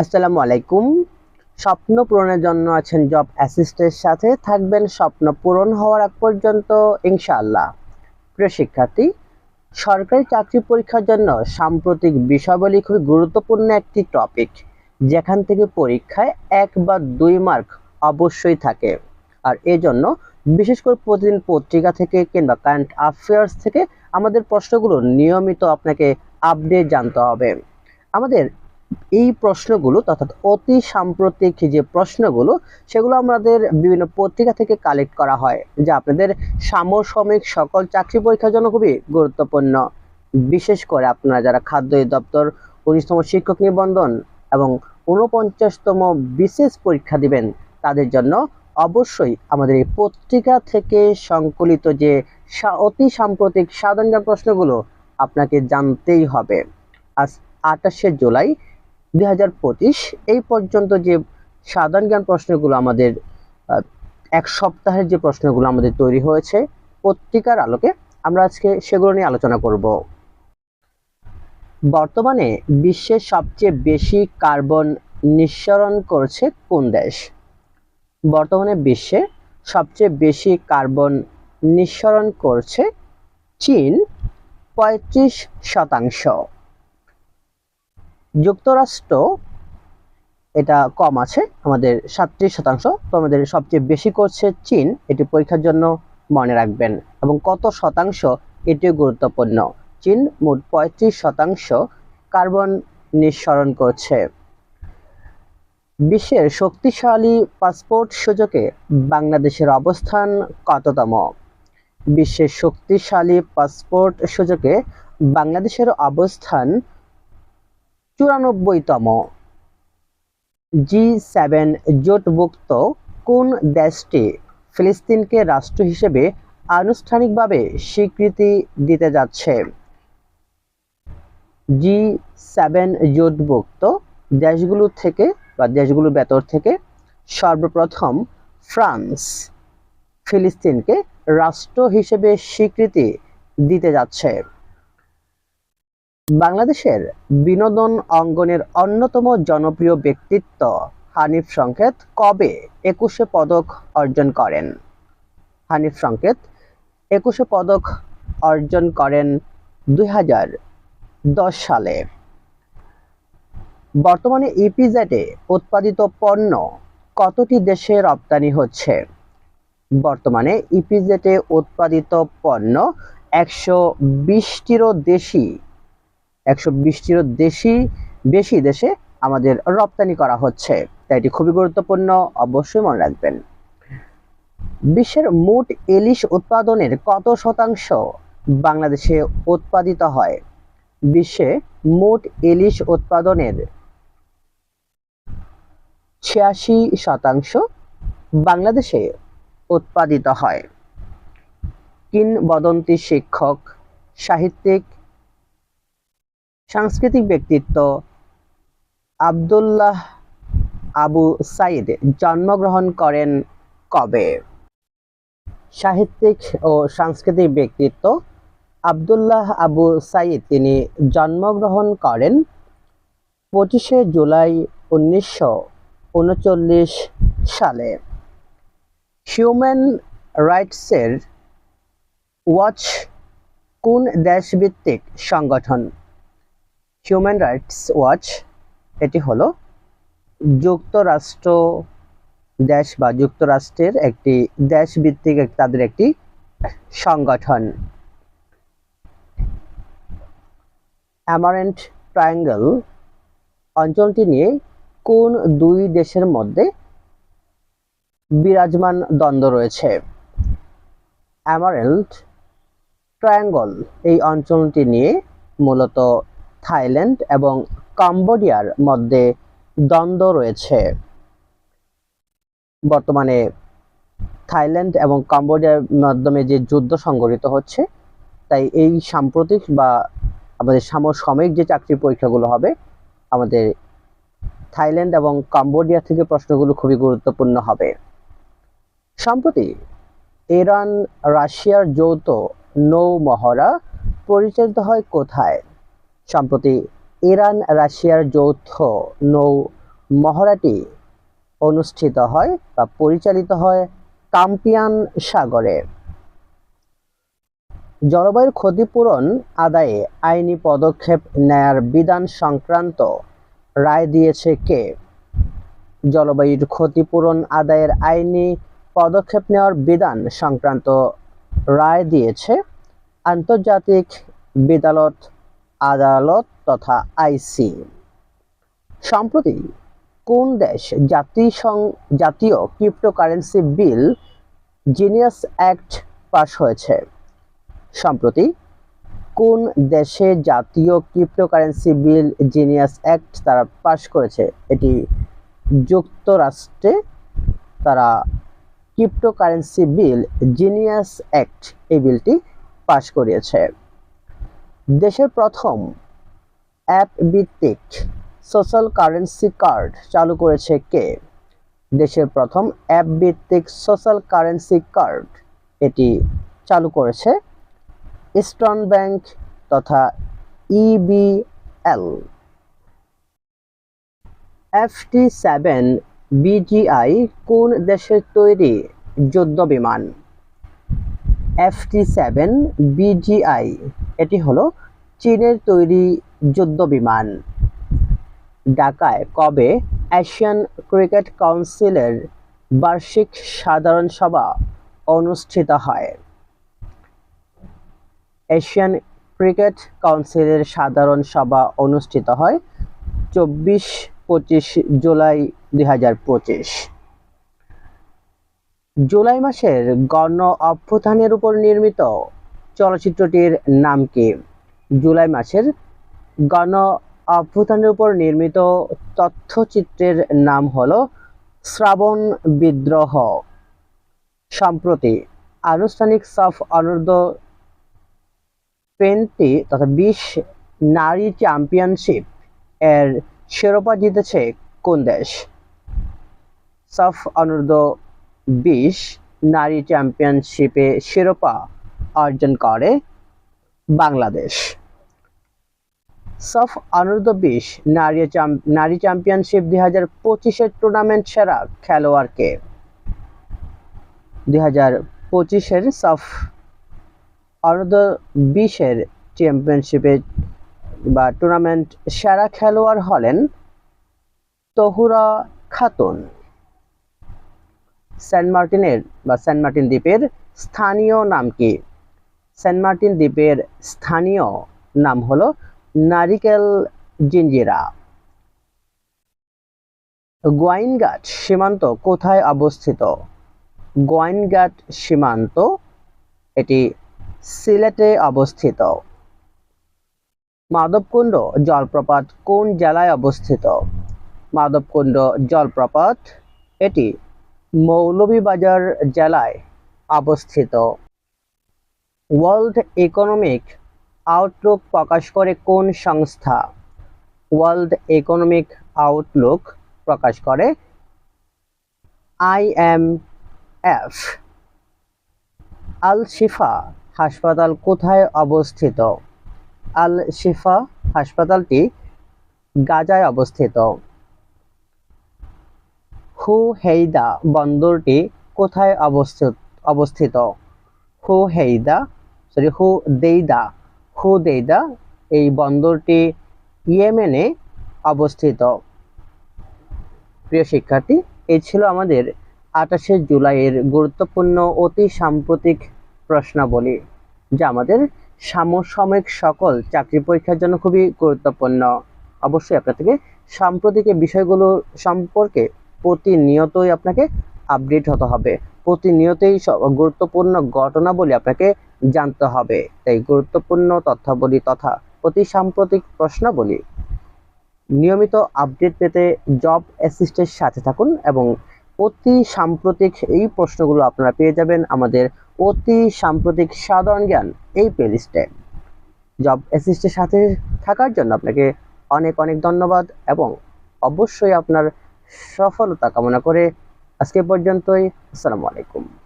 আসসালামু আলাইকুম। স্বপ্ন পূরণের জন্য আছেন জব অ্যাসিস্টের সাথে। থাকবেন স্বপ্ন পূরণ হওয়ার আগ পর্যন্ত, ইনশাআল্লাহ। প্রিয় শিক্ষার্থী, সরকারি চাকরি পরীক্ষার জন্য সাম্প্রতিক বিষয়াবলী খুবই গুরুত্বপূর্ণ একটি টপিক যেখান থেকে পরীক্ষায় এক বা দুই মার্ক অবশ্যই থাকে। আর এজন্য বিশেষ করে প্রতিদিন পত্রিকা থেকে কিংবা কারেন্ট অ্যাফেয়ার্স থেকে আমাদের প্রশ্নগুলো নিয়মিত আপনাকে আপডেট জানতে হবে। আমাদের এই প্রশ্নগুলো অর্থাৎ অতি সাম্প্রতিক যে প্রশ্নগুলো, সেগুলো আমাদের বিভিন্ন পত্রিকা থেকে কালেক্ট করা হয়, যা আপনাদের সামসাময়িক সকল চাকরি পরীক্ষার জন্য খুবই গুরুত্বপূর্ণ। বিশেষ করে আপনারা যারা খাদ্য দপ্তর উনিশতম শিক্ষক নিবন্ধন এবং ঊনপঞ্চাশতম বিশেষ পরীক্ষা দিবেন, তাদের জন্য অবশ্যই আমাদের এই পত্রিকা থেকে সংকলিত যে অতি সাম্প্রতিক সাধারণ প্রশ্নগুলো আপনাকে জানতেই হবে। আজ আঠাশে জুলাই দুই হাজার পঁচিশ, এই পর্যন্ত যে সাধারণ জ্ঞান প্রশ্নগুলো আমাদের এক সপ্তাহের যে প্রশ্নগুলো আমাদের তৈরি হয়েছে, পত্রিকার আলোকে আমরা আজকে সেগুলো নিয়ে আলোচনা করব। বর্তমানে বিশ্বের সবচেয়ে বেশি কার্বন নিঃসরণ করছে কোন দেশ? বর্তমানে বিশ্বে সবচেয়ে বেশি কার্বন নিঃসরণ করছে চীন, পঁয়ত্রিশ শতাংশ। যুক্তরাষ্ট্র, এটা কম আছে, আমাদের সাতত্রিশ শতাংশ, তো আমাদের সবচেয়ে বেশি করছে চীন, এটি পরীক্ষার জন্য মনে রাখবেন। এবং কত শতাংশ, এটিও গুরুত্বপূর্ণ। চীন মোট পঁয়ত্রিশ শতাংশ কার্বন নিঃসরণ করছে। বিশ্বের শক্তিশালী পাসপোর্ট সূচকে বাংলাদেশের অবস্থান কততম? বিশ্বের শক্তিশালী পাসপোর্ট সূচকে বাংলাদেশের অবস্থান চুরানব্বইতম জি সেভেন জোটভুক্ত কোন দেশটি ফিলিস্তিনকে রাষ্ট্র হিসেবে আনুষ্ঠানিকভাবে স্বীকৃতি দিতে যাচ্ছে? জি সেভেন জোটভুক্ত দেশগুলো থেকে বা দেশগুলোর ভেতর থেকে সর্বপ্রথম ফ্রান্স ফিলিস্তিনকে রাষ্ট্র হিসেবে স্বীকৃতি দিতে যাচ্ছে। বাংলাদেশের বিনোদন অঙ্গনের অন্যতম জনপ্রিয় ব্যক্তিত্ব হানিফ সংকেত কবে একুশে পদক অর্জন করেন? হানিফ সংকেত একুশে পদক অর্জন করেন দুই সালে। বর্তমানে ইপিজেডে উৎপাদিত পণ্য কতটি দেশে রপ্তানি হচ্ছে? বর্তমানে ইপিজেডে উৎপাদিত পণ্য একশো বিশটিরও দেশি একশো বিশটিরও দেশি, বেশি দেশে আমাদের রপ্তানি করা হচ্ছে। তাই এটি খুবই গুরুত্বপূর্ণ, অবশ্যই মনে রাখবেন। বিশ্বের মোট ইলিশ উৎপাদনের কত শতাংশ বাংলাদেশে উৎপাদিত হয়? বিশ্বে মোট ইলিশ উৎপাদনের ছিয়াশি শতাংশ বাংলাদেশে উৎপাদিত হয়। কিংবদন্তি শিক্ষক, সাহিত্যিক সাংস্কৃতিক ব্যক্তিত্ব আব্দুল্লাহ আবু সাইদ জন্মগ্রহণ করেন কবে? সাহিত্যিক ও সাংস্কৃতিক ব্যক্তিত্ব আবদুল্লাহ আবু সাইদ, তিনি জন্মগ্রহণ করেন পঁচিশে জুলাই উনিশশো উনচল্লিশ সালে। হিউম্যান রাইটসের ওয়াচ কোন দেশভিত্তিক সংগঠন? হিউম্যান রাইটস ওয়াচ এটি হলো যুক্তরাষ্ট্র দেশ বা যুক্তরাষ্ট্রের একটি দেশভিত্তিক তাদের একটি সংগঠন। অ্যামারেন্ট ট্রায়াঙ্গেল অঞ্চলটি নিয়ে কোন দুই দেশের মধ্যে বিরাজমান দ্বন্দ্ব রয়েছে? অ্যামারেল্ট ট্রায়াঙ্গল এই অঞ্চলটি নিয়ে মূলত থাইল্যান্ড এবং কম্বোডিয়ার মধ্যে দ্বন্দ্ব রয়েছে। বর্তমানে থাইল্যান্ড এবং কম্বোডিয়ার মাধ্যমে যে যুদ্ধ সংঘটিত হচ্ছে, তাই এই সাম্প্রতিক বা আমাদের সমসাময়িক যে চাকরির পরীক্ষাগুলো হবে, আমাদের থাইল্যান্ড এবং কম্বোডিয়া থেকে প্রশ্নগুলো খুবই গুরুত্বপূর্ণ হবে। সম্প্রতি ইরান রাশিয়ার যৌথ নৌ মহড়া পরিচালিত হয় কোথায়? সম্প্রতি ইরান রাশিয়ার যৌথ নৌ মহড়াটি অনুষ্ঠিত হয় বা পরিচালিত হয় কাম্পিয়ান সাগরে। জলবায়ুর ক্ষতিপূরণ আদায়ে আইনি পদক্ষেপ নেয়ার বিধান সংক্রান্ত রায় দিয়েছে কে? জলবায়ুর ক্ষতিপূরণ আদায়ের আইনি পদক্ষেপ নেওয়ার বিধান সংক্রান্ত রায় দিয়েছে আন্তর্জাতিক বিদালত আদালত তথা আইসি। সম্প্রতি কোন দেশ জাতিসং জাতীয় ক্রিপ্টোকারেন্সি বিল জিনিয়াস অ্যাক্ট পাশ হয়েছে? সম্প্রতি কোন দেশে জাতীয় ক্রিপ্টোকারেন্সি বিল জিনিয়াস অ্যাক্ট তারা পাশ করেছে? এটি যুক্তরাষ্ট্রে তারা ক্রিপ্টোকারেন্সি বিল জিনিয়াস অ্যাক্ট এই বিলটি পাশ করিয়েছে। দেশের প্রথম অ্যাপ ভিত্তিক সোশ্যাল কারেন্সি কার্ড চালু করেছে কে? দেশের প্রথম অ্যাপ ভিত্তিক সোশ্যাল কারেন্সি কার্ড এটি চালু করেছে ইস্টার্ন ব্যাংক তথা ইবিএল এফটি সেভেন বিজিআই কোন দেশের তৈরি যুদ্ধ বিমান এফটি সেভেন বিজিআই এটি হলো চীনের তৈরি যুদ্ধ বিমান। ঢাকায় কবে এশিয়ান ক্রিকেট কাউন্সিলের বার্ষিক সাধারণ সভা অনুষ্ঠিত হয়? এশিয়ান ক্রিকেট কাউন্সিলের সাধারণ সভা অনুষ্ঠিত হয় চব্বিশ পঁচিশ জুলাই দুই হাজার পঁচিশ। জুলাই মাসের গণ অভ্যুত্থানের উপর নির্মিত চলচ্চিত্রটির নাম কি? জুলাই মাসের গণ অভ্যুত্থানের উপর নির্মিত তথ্যচিত্রের নাম হলো শ্রাবণ বিদ্রোহ। সম্প্রতি আনুষ্ঠানিক সাফ অনূর্ধ্ব টোয়েন্টি তথা বিশ নারী চ্যাম্পিয়নশিপ এর শিরোপা জিতেছে কোন দেশ? সাফ অনূর্ধ্ব বিশ নারী চ্যাম্পিয়নশিপে শিরোপা অর্জন করে বাংলাদেশ। সফ অনূর্ধ্ব বিশ, নারী নারী চ্যাম্পিয়নশিপ দুই হাজার পঁচিশের টুর্নামেন্ট সেরা খেলোয়াড়কে। দুই হাজার পঁচিশের সফ অনূর্ধ্ব বিশের চ্যাম্পিয়নশিপে বা টুর্নামেন্ট সেরা খেলোয়াড় হলেন তহুরা খাতুন। সেন্ট মার্টিনের বা সেন্ট মার্টিন দ্বীপের স্থানীয় নাম কি? সেন্ট মার্টিন দ্বীপের স্থানীয় নাম হলো নারিকেল জিঞ্জিরা। গোয়াইনঘাট সীমান্ত কোথায় অবস্থিত? গোয়াইনঘাট সীমান্ত এটি সিলেটে অবস্থিত। মাধবকুণ্ড জলপ্রপাত কোন জেলায় অবস্থিত? মাধবকুণ্ড জলপ্রপাত এটি মৌলভীবাজার জেলায় অবস্থিত। ওয়ার্ল্ড ইকোনমিক আউটলুক প্রকাশ করে কোন সংস্থা? ওয়ার্ল্ড ইকোনমিক আউটলুক প্রকাশ করে আইএমএফ আল শিফা হাসপাতাল কোথায় অবস্থিত? আল শিফা হাসপাতালটি গাজায় অবস্থিত। হু হেইদা বন্দরটি কোথায় অবস্থিত? অবস্থিত হু হেইদা সরি হু দেইদা হু দেইদা এই বন্দরটি ইয়েমেনে অবস্থিত। প্রিয় শিক্ষার্থী এই ছিল আমাদের আঠাশে জুলাইয়ের গুরুত্বপূর্ণ অতি সাম্প্রতিক প্রশ্নাবলী, যা আমাদের সমসাময়িক সকল চাকরি পরীক্ষার জন্য খুবই গুরুত্বপূর্ণ। অবশ্যই আপনার থেকে সাম্প্রতিক বিষয়গুলো সম্পর্কে প্রতিনিয়তই আপনাকে আপডেট হতে হবে। প্রতিনিয়তই গুরুত্বপূর্ণ ঘটনাবলী আপনাকে জানতে হবে। তাই গুরুত্বপূর্ণ তথ্যাবলী তথা অতি সাম্প্রতিক প্রশ্নাবলী। নিয়মিত আপডেট পেতে জব অ্যাসিস্টের সাথে থাকুন এবং অতি সাম্প্রতিক এই প্রশ্নগুলো আপনারা পেয়ে যাবেন আমাদের অতি সাম্প্রতিক সাধারণ জ্ঞান এই প্লেলিস্টে জব অ্যাসিস্টের সাথে থাকার জন্য আপনাকে অনেক অনেক ধন্যবাদ এবং অবশ্যই আপনার সফলতা কামনা করে আজকে পর্যন্তই। আসসালামু আলাইকুম।